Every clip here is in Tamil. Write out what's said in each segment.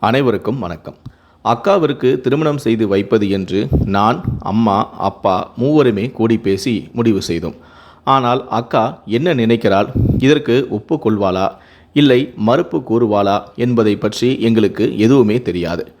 அனைவருக்கும் வணக்கம். அக்காவிற்கு திருமணம் செய்து வைப்பது என்று நான் அம்மா அப்பா மூவருமே கூடி பேசி முடிவு செய்தோம். ஆனால் அக்கா என்ன நினைக்கிறாள்? இதற்கு ஒப்புக்கொள்வாளா இல்லை மறுப்பு கூறுவாளா? என்பதை பற்றி எங்களுக்கு எதுவுமே தெரியாது.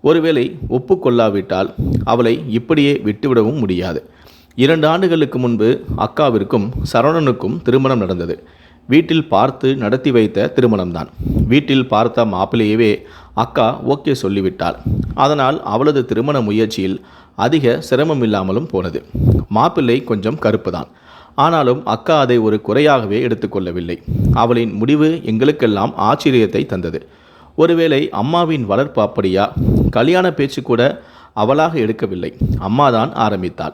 ஒருவேளை ஒப்புக்கொள்ளாவிட்டால் அவளை இப்படியே விட்டுவிடவும் முடியாது. இரண்டு ஆண்டுகளுக்கு முன்பு அக்காவிற்கும் சரவணனுக்கும் திருமணம் நடந்தது. வீட்டில் பார்த்து நடத்தி வைத்த திருமணம்தான். வீட்டில் பார்த்த மாப்பிள்ளையவே அக்கா ஓகே சொல்லிவிட்டாள். அதனால் அவளது திருமண முயற்சியில் அதிக சிரமம் இல்லாமலும் போனது. மாப்பிள்ளை கொஞ்சம் கருப்பு தான் ஆனாலும் அக்கா அதை ஒரு குறையாகவே எடுத்துக்கொள்ளவில்லை அவளின் முடிவு எங்களுக்கெல்லாம் ஆச்சரியத்தை தந்தது. ஒருவேளை அம்மாவின் வளர்ப்பு அப்படியா? கல்யாண பேச்சு கூட அவளாக எடுக்கவில்லை. அம்மாதான் ஆரம்பித்தாள்.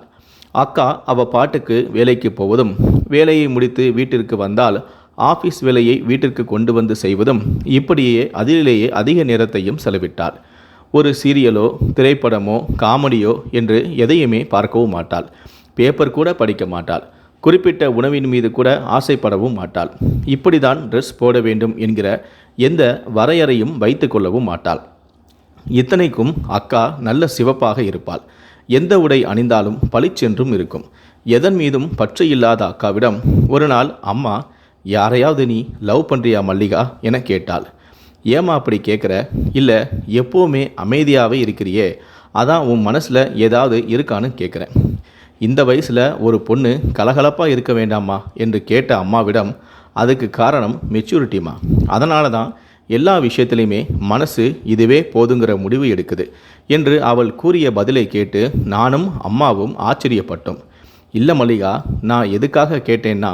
அக்கா அவ பாட்டுக்கு வேலைக்கு போவதும் வேலையை முடித்து வீட்டிற்கு வந்தால் ஆஃபீஸ் வேலையை வீட்டிற்கு கொண்டு வந்து செய்வதும் இப்படியே அதிலேயே அதிக நேரத்தையும் செலவிட்டாள். ஒரு சீரியலோ திரைப்படமோ காமெடியோ என்று எதையுமே பார்க்கவும் மாட்டாள். பேப்பர் கூட படிக்க மாட்டாள். குறிப்பிட்ட உணவின் மீது கூட ஆசைப்படவும் மாட்டாள். இப்படிதான் ட்ரெஸ் போட வேண்டும் என்கிற எந்த வரையறையும் வைத்து கொள்ளவும் மாட்டாள். இத்தனைக்கும் அக்கா நல்ல சிவப்பாக இருப்பாள். எந்த உடை அணிந்தாலும் பளிச்சென்றும் இருக்கும். எதன் மீதும் பற்று இல்லாத அக்காவிடம் ஒரு நாள் அம்மா யாரையாவது நீ லவ் பண்ணுறியா மல்லிகா? என கேட்டாள். ஏமா அப்படி கேட்குற இல்லை எப்போவுமே அமைதியாகவே இருக்கிறியே. அதான் உன் மனசில் ஏதாவது இருக்கான்னு கேட்குறேன் இந்த வயசில் ஒரு பொண்ணு கலகலப்பாக இருக்க வேண்டாமா என்று கேட்ட அம்மாவிடம் அதுக்கு காரணம் மெச்சூரிட்டிமா அதனால தான் எல்லா விஷயத்திலையுமே மனசு இதுவே போதுங்கிற முடிவு எடுக்குது என்று அவள் கூறிய பதிலை கேட்டு நானும் அம்மாவும் ஆச்சரியப்பட்டோம். இல்லை மல்லிகா நான் எதுக்காக கேட்டேன்னா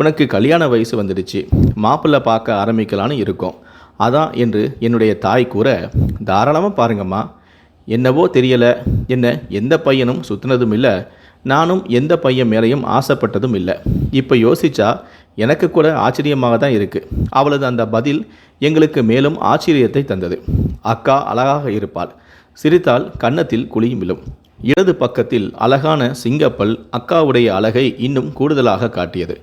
உனக்கு கல்யாண வயசு வந்துடுச்சு. மாப்பிள்ளை பார்க்க ஆரம்பிக்கலான்னு இருக்கோம். அதான் என்று என்னுடைய தாய் கூற தாராளமாக பாருங்கம்மா. என்னவோ தெரியலை. என்ன எந்த பையனும் சுற்றினதும் இல்லை. நானும் எந்த பையன் மேலேயும் ஆசைப்பட்டதும் இல்லை. இப்போ யோசிச்சா எனக்கு கூட ஆச்சரியமாக தான் இருக்குது அவளது அந்த பதில் எங்களுக்கு மேலும் ஆச்சரியத்தை தந்தது. அக்கா அழகாக இருப்பாள். சிரித்தால் கன்னத்தில் குழியும் விழும் இடது பக்கத்தில் அழகான சிங்கப்பல் அக்காவுடைய அழகை இன்னும் கூடுதலாக காட்டியது.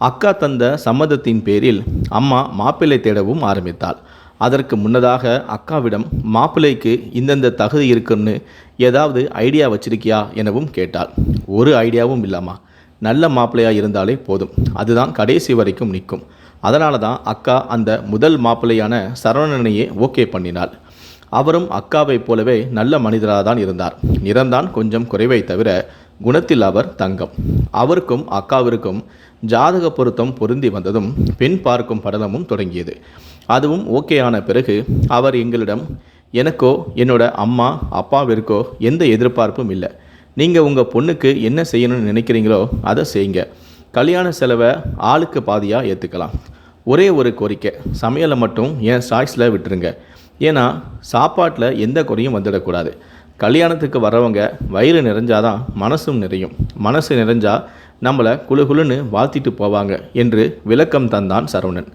அக்கா தந்த சம்மதத்தின் பேரில் அம்மா மாப்பிள்ளை தேடவும் ஆரம்பித்தாள். அதற்கு முன்னதாக அக்காவிடம் மாப்பிள்ளைக்கு இந்தந்த தகுதி இருக்குன்னு ஏதாவது ஐடியா வச்சிருக்கியா? எனவும் கேட்டாள். ஒரு ஐடியாவும் இல்லாமா நல்ல மாப்பிள்ளையாக இருந்தாலே போதும். அதுதான் கடைசி வரைக்கும் நிற்கும். அதனால தான் அக்கா அந்த முதல் மாப்பிள்ளையான சரவணனையே ஓகே பண்ணினாள். அவரும் அக்காவைப் போலவே நல்ல மனிதராக தான் இருந்தார். நிறம்தான் கொஞ்சம் குறைவை தவிர குணத்தில் அவர் தங்கம். அவருக்கும் அக்காவிற்கும் ஜாதக பொருத்தம் பொருந்தி வந்ததும் பெண் பார்க்கும் படலமும் தொடங்கியது. அதுவும் ஓகே ஆன பிறகு அவர் எங்களிடம் எனக்கோ என்னோட அம்மா அப்பாவிற்கோ எந்த எதிர்பார்ப்பும் இல்லை. நீங்கள் உங்கள் பொண்ணுக்கு என்ன செய்யணும்னு நினைக்கிறீங்களோ அதை செய்யுங்க. கல்யாண செலவை ஆளுக்கு பாதியாக ஏற்றுக்கலாம் ஒரே ஒரு கோரிக்கை சமையலை மட்டும் என் சாய்ஸில் விட்டுருங்க. ஏன்னா சாப்பாட்டில் எந்த குறையும் வந்துடக்கூடாது. கல்யாணத்துக்கு வரவங்க வயிறு நிறைஞ்சாதான் மனசும் நிறையும். மனசு நிறைஞ்சா நம்மளை குளு குளுன்னு வாழ்த்திட்டு போவாங்க என்று விளக்கம் தந்தான் சரவணன்.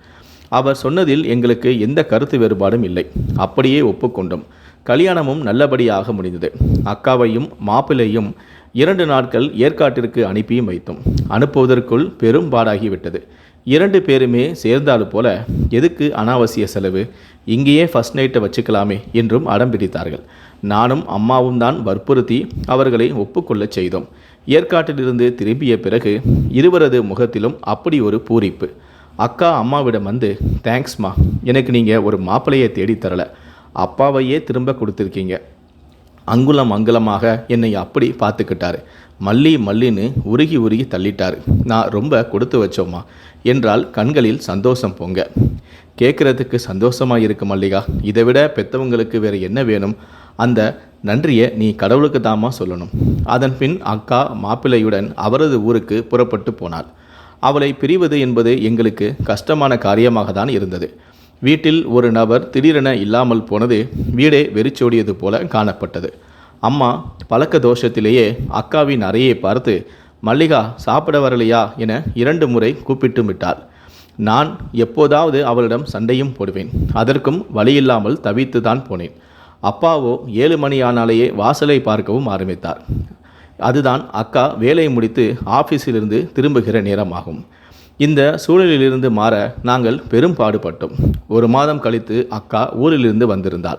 அவர் சொன்னதில் எங்களுக்கு எந்த கருத்து வேறுபாடும் இல்லை. அப்படியே ஒப்புக்கொண்டோம். கல்யாணமும் நல்லபடியாக முடிந்தது. அக்காவையும் மாப்பிள்ளையும் இரண்டு நாட்கள் ஏற்காட்டிற்கு அனுப்பியும் வைத்தோம். அனுப்புவதற்குள் பெரும் பாடாகிவிட்டது இரண்டு பேருமே சேர்ந்தாலும் போல எதுக்கு அனாவசிய செலவு? இங்கேயே ஃபஸ்ட் நைட்டை வச்சுக்கலாமே என்றும் அடம் பிடித்தார்கள். நானும் அம்மாவும் தான் வற்புறுத்தி அவர்களை ஒப்புக்கொள்ளச் செய்தோம். ஏற்காட்டிலிருந்து திரும்பிய பிறகு இருவரது முகத்திலும் அப்படி ஒரு பூரிப்பு. அக்கா அம்மாவிடம் வந்து தேங்க்ஸ்மா எனக்கு நீங்கள் ஒரு மாப்பிள்ளையை தேடித்தரல அப்பாவையே திரும்ப கொடுத்துருக்கீங்க. அங்குலம் அங்குலமாக என்னை அப்படி பார்த்துக்கிட்டாரு. மல்லி மல்லின்னு உருகி உருகி தள்ளிட்டாரு. நான் ரொம்ப கொடுத்து வச்சோம்மா. என்றால் கண்களில் சந்தோஷம் பொங்க. கேட்குறதுக்கு சந்தோஷமாக இருக்கு மல்லிகா. இதை விட பெற்றவங்களுக்கு வேறு என்ன வேணும்? அந்த நன்றியை நீ கடவுளுக்கு தாமா சொல்லணும். அதன் பின் அக்கா மாப்பிள்ளையுடன் அவரது ஊருக்கு புறப்பட்டு போனாள். அவளை பிரிவது என்பது எங்களுக்கு கஷ்டமான காரியமாக தான் இருந்தது. வீட்டில் ஒரு நபர் திடீரென இல்லாமல் போனது வீடே வெறிச்சோடியது போல காணப்பட்டது. அம்மா பழக்க தோஷத்திலேயே அக்காவின் அறையை பார்த்து மல்லிகா சாப்பிட வரலையா? என இரண்டு முறை கூப்பிட்டு விட்டாள். நான் எப்போதாவது அவளிடம் சண்டையும் போடுவேன். அதற்கும் வழியில்லாமல் தவித்து தான் போனேன். அப்பாவோ ஏழு மணி ஆனாலேயே வாசலை பார்க்கவும் ஆரம்பித்தார். அதுதான் அக்கா வேலை முடித்து ஆஃபீஸிலிருந்து திரும்புகிற நேரமாகும். இந்த சூழலிலிருந்து மாற நாங்கள் பெரும் பாடுபட்டோம். ஒரு மாதம் கழித்து அக்கா ஊரிலிருந்து வந்திருந்தாள்.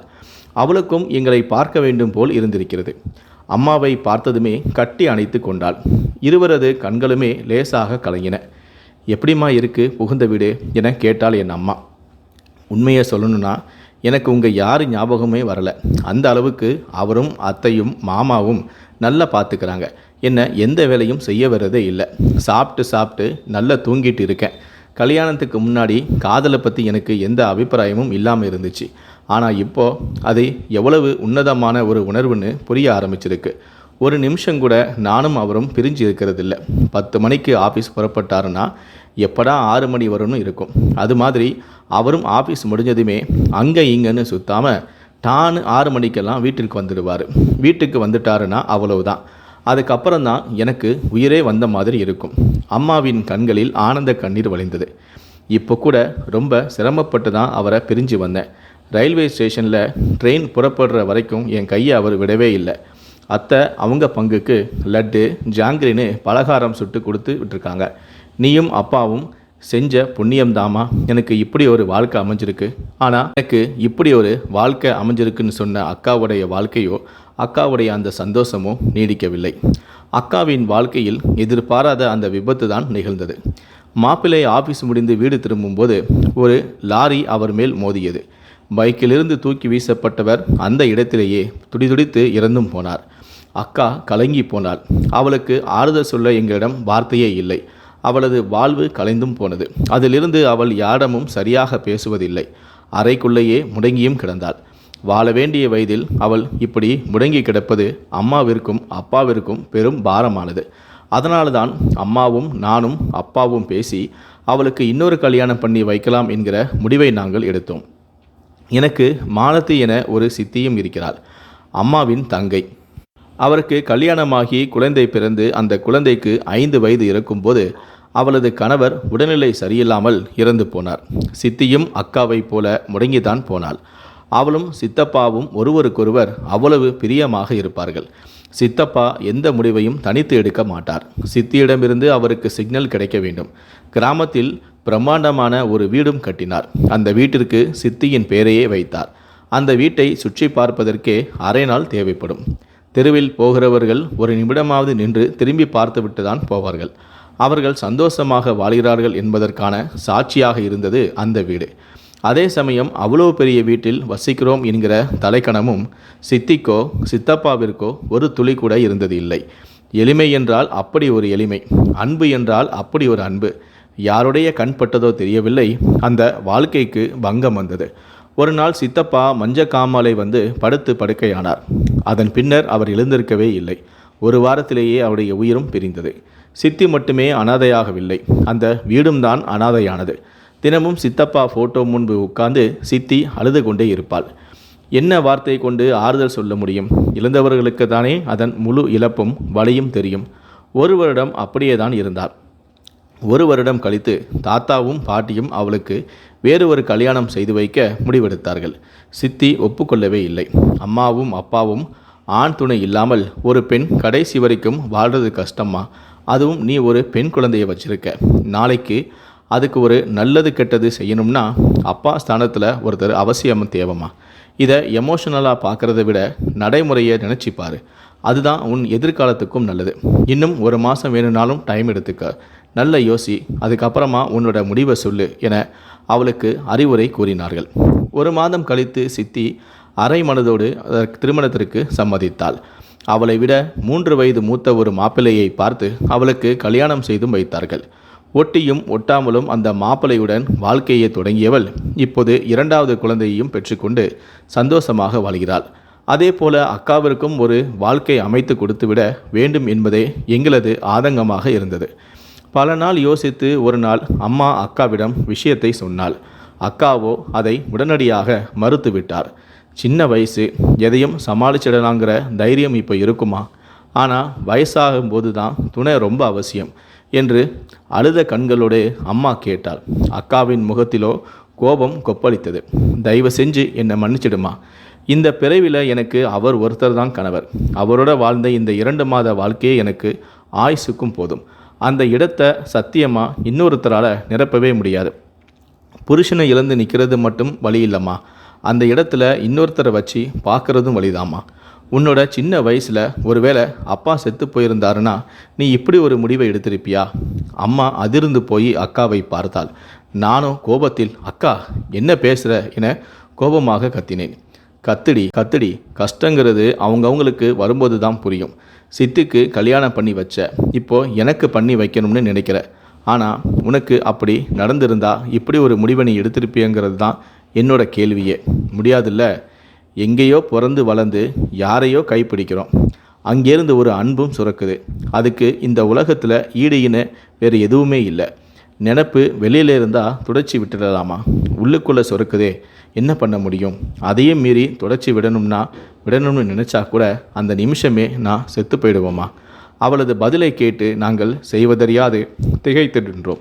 அவளுக்கும் எங்களை பார்க்க வேண்டும் போல் இருந்திருக்கிறது. அம்மாவை பார்த்ததுமே கட்டி அணைத்து கொண்டாள். இருவரது கண்களுமே லேசாக கலங்கின. எப்படிம்மா இருக்கு? புகுந்த வீடு? என கேட்டாள் என் அம்மா. உண்மையை சொல்லணும்னா எனக்கு உங்கள் யார் ஞாபகமே வரலை. அந்த அளவுக்கு அவரும் அத்தையும் மாமாவும் நல்லா பார்த்துக்கிறாங்க என்ன எந்த வேலையும் செய்ய வர்றதே இல்லை. சாப்பிட்டு சாப்பிட்டு நல்லா தூங்கிட்டு இருக்கேன். கல்யாணத்துக்கு முன்னாடி காதலை பற்றி எனக்கு எந்த அபிப்பிராயமும் இல்லாமல் இருந்துச்சு. ஆனால் இப்போது அது எவ்வளவு உன்னதமான ஒரு உணர்வுன்னு புரிய ஆரம்பிச்சிருக்கு. ஒரு நிமிஷம் கூட நானும் அவரும் பிரிஞ்சு இருக்கிறதில்ல. பத்து மணிக்கு ஆஃபீஸ் புறப்பட்டாருன்னா எப்படா ஆறு மணி வரும்னு இருக்கும். அது மாதிரி அவரும் ஆஃபீஸ் முடிஞ்சதுமே அங்கே இங்கேன்னு சுத்தாமல் டான்னு ஆறு மணிக்கெல்லாம் வீட்டிற்கு வந்துடுவார். வீட்டுக்கு வந்துட்டாருன்னா அவ்வளவுதான். அதுக்கப்புறம் தான் எனக்கு உயிரே வந்த மாதிரி இருக்கும். அம்மாவின் கண்களில் ஆனந்த கண்ணீர் வழிந்தது. இப்போ கூட ரொம்ப சிரமப்பட்டு தான் அவரை பிரிஞ்சு வந்தேன். ரயில்வே ஸ்டேஷனில் ட்ரெயின் புறப்படுற வரைக்கும் என் கையை அவர் விடவே இல்லை. அத்தை அவங்க பங்குக்கு லட்டு ஜாங்கிரின்னு பலகாரம் சுட்டு கொடுத்து விட்டுருக்காங்க. நீயும் அப்பாவும் செஞ்ச புண்ணியம்தாம்மா. எனக்கு இப்படி ஒரு வாழ்க்கை அமைஞ்சிருக்கு. ஆனால் எனக்கு இப்படி ஒரு வாழ்க்கை அமைஞ்சிருக்குன்னு சொன்ன அக்காவுடைய வாழ்க்கையோ அக்காவுடைய அந்த சந்தோஷமோ நீடிக்கவில்லை. அக்காவின் வாழ்க்கையில் எதிர்பாராத அந்த விபத்து தான் நிகழ்ந்தது. மாப்பிள்ளை ஆஃபீஸ் முடிந்து வீடு திரும்பும்போது ஒரு லாரி அவர் மேல் மோதியது. பைக்கிலிருந்து தூக்கி வீசப்பட்டவர் அந்த இடத்திலேயே துடிதுடித்து இறந்தும் போனார். அக்கா கலங்கி போனாள். அவளுக்கு ஆறுதல் சொல்ல எங்களிடம் வார்த்தையே இல்லை. அவளது வாழ்வு கலைந்தும் போனது. அதிலிருந்து அவள் யாரிடமும் சரியாக பேசுவதில்லை. அறைக்குள்ளேயே முடங்கியும் கிடந்தாள். வாழ வேண்டிய வயதில் அவள் இப்படி முடங்கி கிடப்பது அம்மாவிற்கும் அப்பாவிற்கும் பெரும் பாரமானது. அதனால தான் அம்மாவும் நானும் அப்பாவும் பேசி அவளுக்கு இன்னொரு கல்யாணம் பண்ணி வைக்கலாம் என்கிற முடிவை நாங்கள் எடுத்தோம். எனக்கு மாலத்தி என ஒரு சித்தியும் இருக்கிறாள். அம்மாவின் தங்கை. அவருக்கு கல்யாணமாகி குழந்தை பிறந்து அந்த குழந்தைக்கு ஐந்து வயது இருக்கும்போது அவளது கணவர் உடல்நிலை சரியில்லாமல் இறந்து போனார். சித்தியும் அக்காவைப் போல முடங்கிதான் போனாள். அவளும் சித்தப்பாவும் ஒருவருக்கொருவர் அவ்வளவு பிரியமாக இருப்பார்கள். சித்தப்பா எந்த முடிவையும் தனித்து எடுக்க மாட்டார். சித்தியிடமிருந்து அவருக்கு சிக்னல் கிடைக்க வேண்டும். கிராமத்தில் பிரம்மாண்டமான ஒரு வீடும் கட்டினார். அந்த வீட்டிற்கு சித்தியின் பெயரையே வைத்தார். அந்த வீட்டை சுற்றி பார்ப்பதற்கே அரை நாள் தேவைப்படும். தெருவில் போகிறவர்கள் ஒரு நிமிடமாவது நின்று திரும்பி பார்த்துவிட்டு தான் போவார்கள். அவர்கள் சந்தோஷமாக வாழ்கிறார்கள் என்பதற்கான சாட்சியாக இருந்தது அந்த வீடு. அதே சமயம் அவ்வளோ பெரிய வீட்டில் வசிக்கிறோம் என்கிற தலைக்கணமும் சித்திக்கோ சித்தப்பாவிற்கோ ஒரு துளி கூட இருந்தது இல்லை. எளிமை என்றால் அப்படி ஒரு எளிமை அன்பு என்றால் அப்படி ஒரு அன்பு. யாருடைய கண் பட்டதோ தெரியவில்லை அந்த வாழ்க்கைக்கு பங்கம் வந்தது. ஒரு நாள் சித்தப்பா மஞ்ச காமாலை வந்து படுத்து படுக்கையானார். அதன் பின்னர் அவர் எழுந்திருக்கவே இல்லை. ஒரு வாரத்திலேயே அவருடைய உயிரும் பிரிந்தது. சித்தி மட்டுமே அனாதையாகவில்லை. அந்த வீடும் தான் அனாதையானது. தினமும் சித்தப்பா ஃபோட்டோ முன்பு உட்கார்ந்து சித்தி அழுது கொண்டே இருப்பாள். என்ன வார்த்தை கொண்டு ஆறுதல் சொல்ல முடியும்? இழந்தவர்களுக்கு தானே அதன் முழு இழப்பும் வலியும் தெரியும். ஒரு வருடம் அப்படியே தான் இருந்தார் ஒரு வருடம் கழித்து தாத்தாவும் பாட்டியும் அவளுக்கு வேறு ஒரு கல்யாணம் செய்து வைக்க முடிவெடுத்தார்கள். சித்தி ஒப்புக்கொள்ளவே இல்லை. அம்மாவும் அப்பாவும் ஆண் துணை இல்லாமல் ஒரு பெண் கடைசி வரைக்கும் வாழ்றது கஷ்டமா அதுவும் நீ ஒரு பெண் குழந்தையை வச்சுருக்க. நாளைக்கு அதுக்கு ஒரு நல்லது கெட்டது செய்யணும்னா அப்பா ஸ்தானத்தில் ஒருத்தர் அவசியம் தேவைமா இதை எமோஷனலாக பார்க்குறத விட நடைமுறையை நினச்சிப்பார். அதுதான் உன் எதிர்காலத்துக்கும் நல்லது. இன்னும் ஒரு மாதம் வேணும்னாலும் டைம் எடுத்துக்க. நல்ல யோசி. அதுக்கப்புறமா உன்னோட முடிவை சொல்லு என அவளுக்கு அறிவுரை கூறினார்கள். ஒரு மாதம் கழித்து சித்தி அரை மனதோடு திருமணத்திற்கு சம்மதித்தாள். அவளை விட மூன்று வயது மூத்த ஒரு மாப்பிள்ளையை பார்த்து அவளுக்கு கல்யாணம் செய்தும் வைத்தார்கள். ஒட்டியும் ஒட்டாமலும் அந்த மாப்பிள்ளையுடன் வாழ்க்கையை தொடங்கியவள் இப்போது இரண்டாவது குழந்தையையும் பெற்றுக்கொண்டு சந்தோஷமாக வாழ்கிறாள். அதே போல அக்காவிற்கும் ஒரு வாழ்க்கை அமைத்து கொடுத்துவிட வேண்டும் என்பதே எங்களது ஆதங்கமாக இருந்தது. பல நாள் யோசித்து ஒரு நாள் அம்மா அக்காவிடம் விஷயத்தை சொன்னாள். அக்காவோ அதை உடனடியாக மறுத்துவிட்டார். சின்ன வயசு எதையும் சமாளிச்சிடலாங்கிற தைரியம் இப்போ இருக்குமா? ஆனால் வயசாகும் போது தான் துணை ரொம்ப அவசியம் என்று அழுத கண்களோடு அம்மா கேட்டாள். அக்காவின் முகத்திலோ கோபம் கொப்பளித்தது. தயவு செஞ்சு என்னை மன்னிச்சிடுமா? இந்த பிறவியில் எனக்கு அவர் ஒருத்தர் தான் கணவர். அவரோட வாழ்ந்த இந்த இரண்டு மாத வாழ்க்கையே எனக்கு ஆயுசுக்கும் போதும். அந்த இடத்தை சத்தியமாக இன்னொருத்தரால் நிரப்பவே முடியாது. புருஷனை இழந்து நிற்கிறது மட்டும் வழி இல்லைம்மா. அந்த இடத்துல இன்னொருத்தரை வச்சு பார்க்குறதும் வழிதாம்மா. உன்னோட சின்ன வயசில் ஒருவேளை அப்பா செத்து போயிருந்தாருன்னா நீ இப்படி ஒரு முடிவை எடுத்திருப்பியா? அம்மா அதிர்ந்து போய் அக்காவை பார்த்தாள். நானும் கோபத்தில் அக்கா என்ன பேசுகிற என கோபமாக கத்தினேன். கத்துடி கத்துடி கஷ்டங்கிறது அவங்கவுங்களுக்கு வரும்போது தான் புரியும். சித்துக்கு கல்யாணம் பண்ணி வச்ச இப்போ எனக்கு பண்ணி வைக்கணும்னு நினைக்கிற. ஆனால் உனக்கு அப்படி நடந்திருந்தா இப்படி ஒரு முடிவை நீ எடுத்திருப்பியங்கிறது தான் என்னோட கேள்வியே. முடியாதுல்ல? எங்கேயோ பிறந்து வளர்ந்து யாரையோ கைப்பிடிக்கிறோம். அங்கேருந்து ஒரு அன்பும் சுரக்குது. அதுக்கு இந்த உலகத்தில் ஈடு வேறு எதுவுமே இல்லை. நினப்பு வெளியில இருந்தால் துடைச்சி விட்டுடலாமா? உள்ளுக்குள்ளே சொருக்குதே. என்ன பண்ண முடியும்? அதையும் மீறி துடைச்சி விடணும்னா விடணும்னு நினச்சா கூட அந்த நிமிஷமே நான் செத்து போயிடுவோமா? அவளது பதிலை கேட்டு நாங்கள் செய்வதறியாது திகைத்து நின்றோம்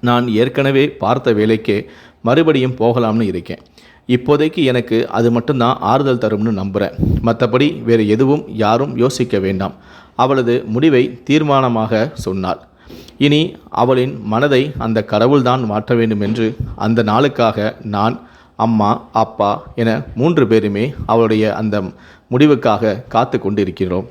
நான் ஏற்கனவே பார்த்த வேலைக்கே மறுபடியும் போகலாம்னு இருக்கேன். இப்போதைக்கு எனக்கு அது மட்டும்தான் ஆறுதல் தரும்னு நம்புகிறேன் மற்றபடி வேறு எதுவும் யாரும் யோசிக்க வேண்டாம். அவளது முடிவை தீர்மானமாக சொன்னாள். இனி அவளின் மனதை அந்த கடவுள்தான் மாற்ற வேண்டும் என்று அந்த நாளுக்காக நான் அம்மா அப்பா என மூன்று பேருமே அவளுடைய அந்த முடிவுக்காக காத்து கொண்டிருக்கிறோம்.